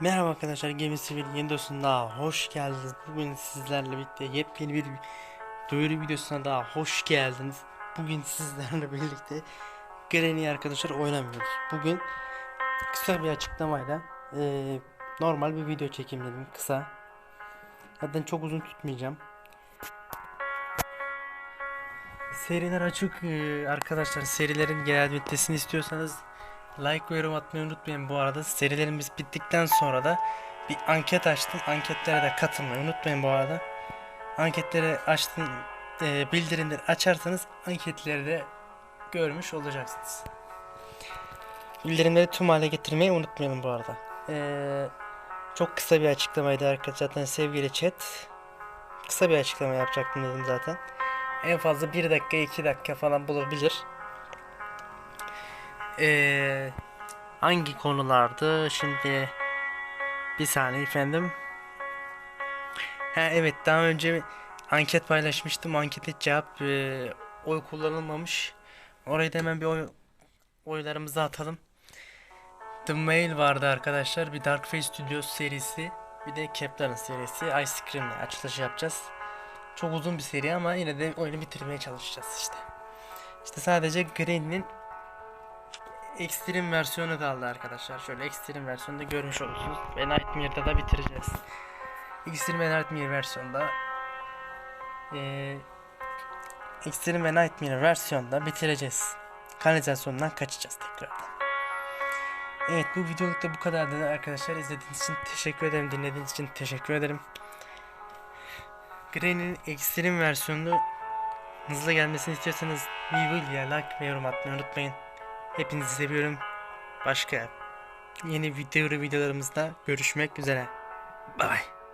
Merhaba arkadaşlar Gemisi bir yeni dostuna hoş geldiniz. Bugün sizlerle birlikte yepyeni bir duyuru videosuna daha hoş geldiniz. Bugün sizlerle birlikte Granny arkadaşlar oynamıyoruz. Bugün kısa bir açıklamayla eee, normal bir video çekeyim dedim kısa. Zaten çok uzun tutmayacağım. Seriler açık eee, arkadaşlar serilerin genel bitmesini istiyorsanız Like ve yorum atmayı unutmayın bu arada. Serilerimiz bittikten sonra da bir anket açtım. Anketlere de katılmayı unutmayın bu arada. Anketleri açtım. E, bildirimleri açarsanız anketleri de görmüş olacaksınız. Bildirimleri tüm hale getirmeyi unutmayalım bu arada. E, çok kısa bir açıklamaydı arkadaşlar. Zaten sevgili chat. Kısa bir açıklama yapacaktım dedim zaten. En fazla 1 dakika 2 dakika falan bulabilir. Ee, hangi konulardı? Şimdi bir saniye efendim. Ha evet daha önce anket paylaşmıştım. Ankete cevap e, oy kullanılmamış. Oraya da hemen bir oy oylarımızı atalım. The Mail vardı arkadaşlar. Bir Dark Face Studios serisi. Bir de Kepler'ın serisi. Ice Cream'le açılış yapacağız. Çok uzun bir seri ama yine de oyunu bitirmeye çalışacağız işte. İşte sadece Green'in Extreme versiyonu kaldı arkadaşlar. Şöyle Extreme versiyonda görmüş olursunuz. Ve Nightmare'da da bitireceğiz. Extreme ve Nightmare versiyonda eee Extreme ve Nightmare versiyonda bitireceğiz. Kanalizasyondan kaçacağız tekrardan. Evet bu videoluk da bu kadardı arkadaşlar. İzlediğiniz için teşekkür ederim. Dinlediğiniz için teşekkür ederim. Granny'nin Extreme versiyonu hızlı gelmesini istiyorsanız we will like ve yorum atmayı unutmayın. Hepinizi seviyorum. Başka yeni video videolarımızda görüşmek üzere. Bye.